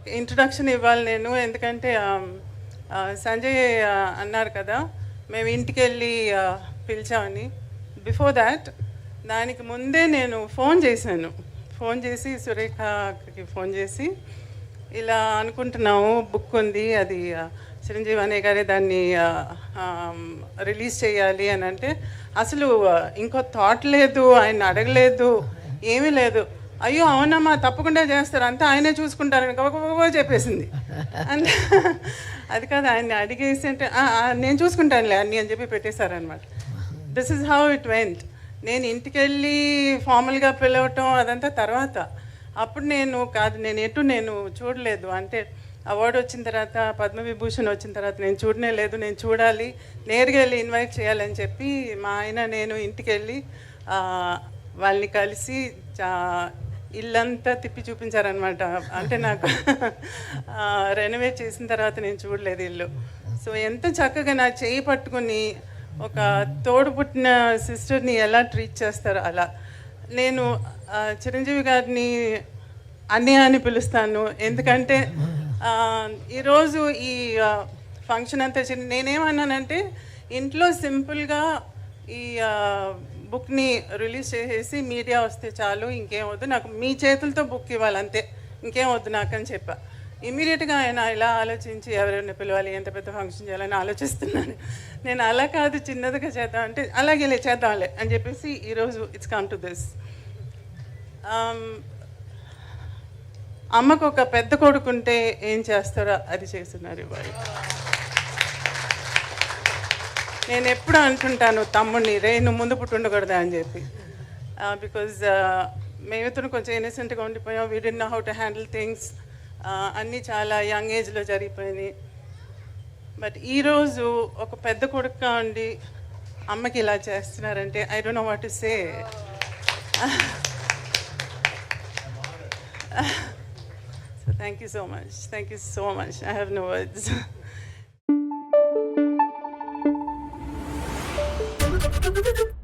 ఒక ఇంట్రడక్షన్ ఇవ్వాలి నేను. ఎందుకంటే సంజయ్ అన్నారు కదా మేము ఇంటికి వెళ్ళి పిలిచామని. బిఫోర్ దాట్ దానికి ముందే నేను ఫోన్ చేశాను. ఫోన్ చేసి సురేఖకి ఫోన్ చేసి ఇలా అనుకుంటున్నాము బుక్ ఉంది అది చిరంజీవి అనే గారే దాన్ని రిలీజ్ చేయాలి అని అంటే అసలు ఇంకో థాట్ లేదు ఆయన అడగలేదు ఏమీ లేదు. అయ్యో అవునమ్మా తప్పకుండా చేస్తారు. అంతా ఆయనే చూసుకుంటారని గబగబా చెప్పేసింది. అంటే అది కాదు ఆయన్ని అడిగేసి అంటే నేను చూసుకుంటానులే అన్ని అని చెప్పి పెట్టేశారనమాట this is how it went నేను ఇంటికి వెళ్ళి ఫార్మల్గా పిలవటం అదంతా తర్వాత. అప్పుడు నేను కాదు నేను ఎటు నేను చూడలేదు. అంటే అవార్డు వచ్చిన తర్వాత పద్మవిభూషణ్ వచ్చిన తర్వాత నేను చూడనే లేదు నేను చూడాలి నేరుగా వెళ్ళి ఇన్వైట్ చేయాలని చెప్పి మా ఆయన నేను ఇంటికి వెళ్ళి వాళ్ళని కలిసి చా- ఇల్లంతా తిప్పి చూపించారనమాట అంటే నాకు రెనోవేట్ చేసిన తర్వాత నేను చూడలేదు ఇల్లు. సో ఎంత చక్కగా నా చేయి పట్టుకుని ఒక తోడు పుట్టిన సిస్టర్ని ఎలా ట్రీట్ చేస్తారో అలా. నేను చిరంజీవి గారిని అన్నయ్య అని పిలుస్తాను. ఎందుకంటే ఈరోజు ఈ ఫంక్షన్ అంతా చిన్న నేనేమన్నానంటే ఇంట్లో సింపుల్గా ఈ బుక్ని రిలీజ్ చేసేసి మీడియా వస్తే చాలు ఇంకేం వద్దు. నాకు మీ చేతులతో బుక్ ఇవ్వాలి అంతే. ఇంకేం వద్దు నాకని చెప్పా. ఇమీడియట్గా ఆయన ఇలా ఆలోచించి ఎవరైనా పిలవాలి ఎంత పెద్ద ఫంక్షన్ చేయాలని ఆలోచిస్తున్నాను. నేను అలా కాదు చిన్నదిగా చేద్దాం అంటే అలాగే లే, చేద్దాంలే అని చెప్పేసి ఈరోజు ఇట్స్ కమ్ టు దిస్ అమ్మకు ఒక పెద్ద కొడుకుంటే ఏం చేస్తారో అది చేస్తున్నారు ఇవాళ. నేను ఎప్పుడు అంటుంటాను తమ్ముడిని రే నువ్వు ముందు పుట్టి ఉండకూడదా? అని చెప్పి. బికాజ్ మేమిద్దరు కొంచెం ఇన్నసెంట్గా ఉండిపోయాం. We D know how to handle things అన్నీ చాలా యంగ్ ఏజ్లో జరిగిపోయినాయి. బట్ ఈరోజు ఒక పెద్ద కొడుకుగా ఉండి అమ్మకి ఇలా చేస్తున్నారంటే I don't know what to say so thank you so much thank you so much I have no words Thank you.